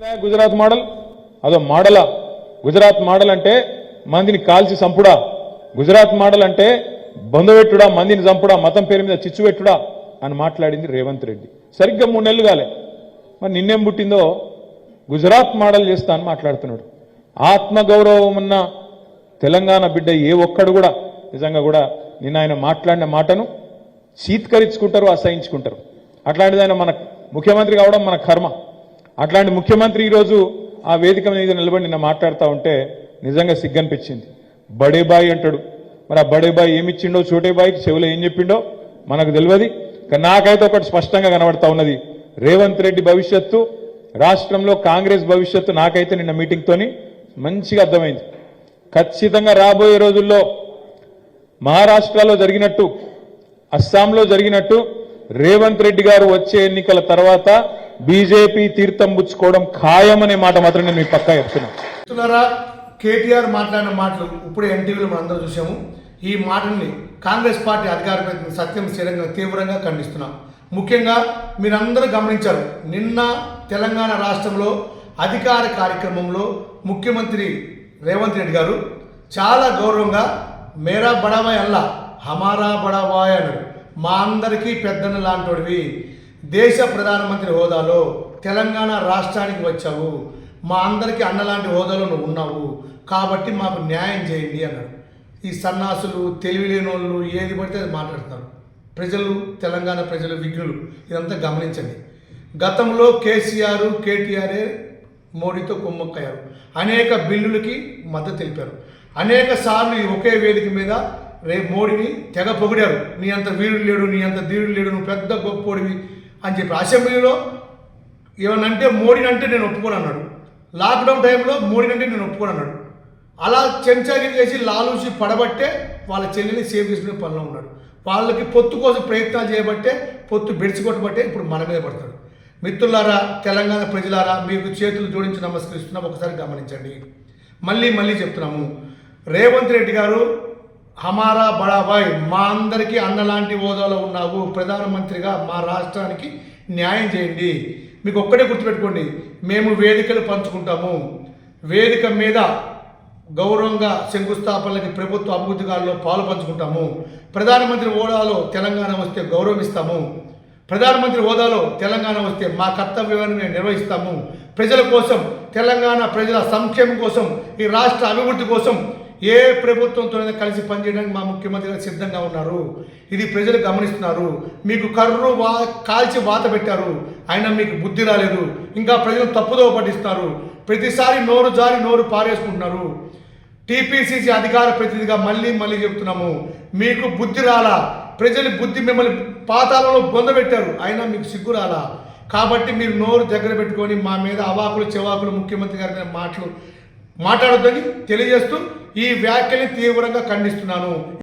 Gujarat model? అదో మోడలా. Gujarat model అంటే మందిని కాల్చి సంపుడా గుజరాత్ మోడల్ అంటే బంధువెట్టుడా మందిని చంపుడా మతం పేరు మీద చిచ్చు పెట్టుడా అని మాట్లాడింది రేవంత్ రెడ్డి. సరిగ్గా మూడు నెలలు కాలే. మరి నిన్నేం పుట్టిందో? గుజరాత్ మోడల్ చేస్తా అని మాట్లాడుతున్నాడు. ఆత్మగౌరవం ఉన్న తెలంగాణ బిడ్డ ఏ ఒక్కడు కూడా నిజంగా కూడా నిన్న ఆయన మాట్లాడిన మాటను చీత్కరించుకుంటారు అసహించుకుంటారు. అట్లాంటిది ఆయన మన ముఖ్యమంత్రి కావడం మన కర్మ. అట్లాంటి ముఖ్యమంత్రి ఈరోజు ఆ వేదిక మీద నిలబడి నిన్న మాట్లాడుతూ ఉంటే నిజంగా సిగ్గనిపించింది. బడేబాయి అంటాడు. మరి ఆ బడేబాయి ఏమిచ్చిండో చోటేబాయికి చెవులో ఏం చెప్పిండో మనకు తెలియదు. కానీ నాకైతే ఒకటి స్పష్టంగా కనబడతా ఉన్నది. రేవంత్ రెడ్డి భవిష్యత్తు రాష్ట్రంలో కాంగ్రెస్ భవిష్యత్తు నాకైతే నిన్న మీటింగ్తోని మంచిగా అర్థమైంది. ఖచ్చితంగా రాబోయే రోజుల్లో మహారాష్ట్రలో జరిగినట్టు అస్సాంలో జరిగినట్టు రేవంత్ రెడ్డి గారు వచ్చే ఎన్నికల తర్వాత బీజేపీ తీర్థం పుచ్చుకోవడం ఖాయమనే మాట మాత్రం నేను మీ పక్కా చెప్తున్నాను కేటీఆర్ మాట్లాడిన మాటలు ఇప్పుడు ఎన్టీవీలో మనం అందరూ చూసాము. ఈ మాటల్ని కాంగ్రెస్ పార్టీ అధికార సత్యం స్థిరంగా తీవ్రంగా ఖండిస్తున్నాం. ముఖ్యంగా మీరందరూ గమనించారు నిన్న తెలంగాణ రాష్ట్రంలో అధికార కార్యక్రమంలో ముఖ్యమంత్రి రేవంత్ రెడ్డి గారు చాలా గౌరవంగా మేరా బడాబాయ్ అల్లా హమారా బడాబాయ్ అన్నాడు మా అందరికీ పెద్దన్న లాంటోడివి. దేశ ప్రధానమంత్రి హోదాలో తెలంగాణ రాష్ట్రానికి వచ్చావు. మా అందరికీ అన్నలాంటి హోదాలో నువ్వు ఉన్నావు. కాబట్టి మాకు న్యాయం చేయండి అన్నాడు. ఈ సన్నాసులు తెలివిలేని వాళ్ళు ఏది పడితే అది మాట్లాడుతున్నారు ప్రజలు తెలంగాణ ప్రజలు విఘ్నులు ఇదంతా గమనించండి. గతంలో కేసీఆర్ కేటీఆర్ఏ మోడీతో కుమ్మక్కయ్యారు. అనేక బిల్లులకి మద్దతు తెలిపారు. అనేక సార్లు ఈ ఒకే వేదిక మీద రే మోడీని తెగ పొగిడారు. నీ అంత వీరుడు లేడు నీ అంత ధీరుడు లేడు నువ్వు పెద్ద గొప్పోడివి. అని చెప్పి అసెంబ్లీలో ఏమనంటే మోడీని అంటే నేను ఒప్పుకోను అన్నాడు లాక్డౌన్ టైంలో మోడీని అంటే నేను ఒప్పుకోను అన్నాడు అలా చెంచాగిరి చేసి లాలూసి పడబట్టే వాళ్ళ చెల్లిని సేవ్ చేసుకునే పనిలో ఉన్నాడు. వాళ్ళకి పొత్తు కోసం ప్రయత్నాలు చేయబట్టే పొత్తు బెడిచికొట్టబట్టే ఇప్పుడు మన మీద పడతాడు. మిత్రులారా తెలంగాణ ప్రజలారా మీకు చేతులు జోడించి నమస్కరిస్తున్నాం. ఒకసారి గమనించండి. మళ్ళీ మళ్ళీ చెప్తున్నాము. రేవంత్ రెడ్డి గారు హమారా బడాబాయ్ మా అందరికీ అన్నలాంటి హోదాలో ఉన్నావు. ప్రధానమంత్రిగా మా రాష్ట్రానికి న్యాయం చేయండి. మీకు ఒక్కటే గుర్తుపెట్టుకోండి మేము వేదికలు పంచుకుంటాము. వేదిక మీద గౌరవంగా శంకుస్థాపనలకి ప్రభుత్వ అభివృద్ధికారులో పాలు పంచుకుంటాము. ప్రధానమంత్రి హోదాలో తెలంగాణ వస్తే గౌరవిస్తాము ప్రధానమంత్రి హోదాలో తెలంగాణ వస్తే మా కర్తవ్యాన్ని మేము నిర్వహిస్తాము. ప్రజల కోసం తెలంగాణ ప్రజల సంక్షేమం కోసం ఈ రాష్ట్ర అభివృద్ధి కోసం ఏ ప్రభుత్వంతోనైనా కలిసి పనిచేయడానికి మా ముఖ్యమంత్రి గారు సిద్ధంగా ఉన్నారు. ఇది ప్రజలు గమనిస్తున్నారు. మీకు కర్రు వా కాల్చి వాత పెట్టారు. అయినా మీకు బుద్ధి రాలేదు. ఇంకా ప్రజలు తప్పుదోవ పట్టిస్తారు ప్రతిసారి నోరు జారి నోరు పారేసుకుంటున్నారు. టీపీసీసీ అధికార ప్రతినిధిగా మళ్ళీ మళ్ళీ చెప్తున్నాము. మీకు బుద్ధి రాలా. ప్రజలు బుద్ధి మిమ్మల్ని పాతాలలో బొందబెట్టారు అయినా మీకు సిగ్గు రాలా. కాబట్టి మీరు నోరు దగ్గర పెట్టుకొని మా మీద అవాకులు చెవాకులు ముఖ్యమంత్రి గారి మాటలు మాట్లాడొద్దని తెలియజేస్తూ ఈ వ్యాఖ్యని తీవ్రంగా ఖండిస్తున్నాను.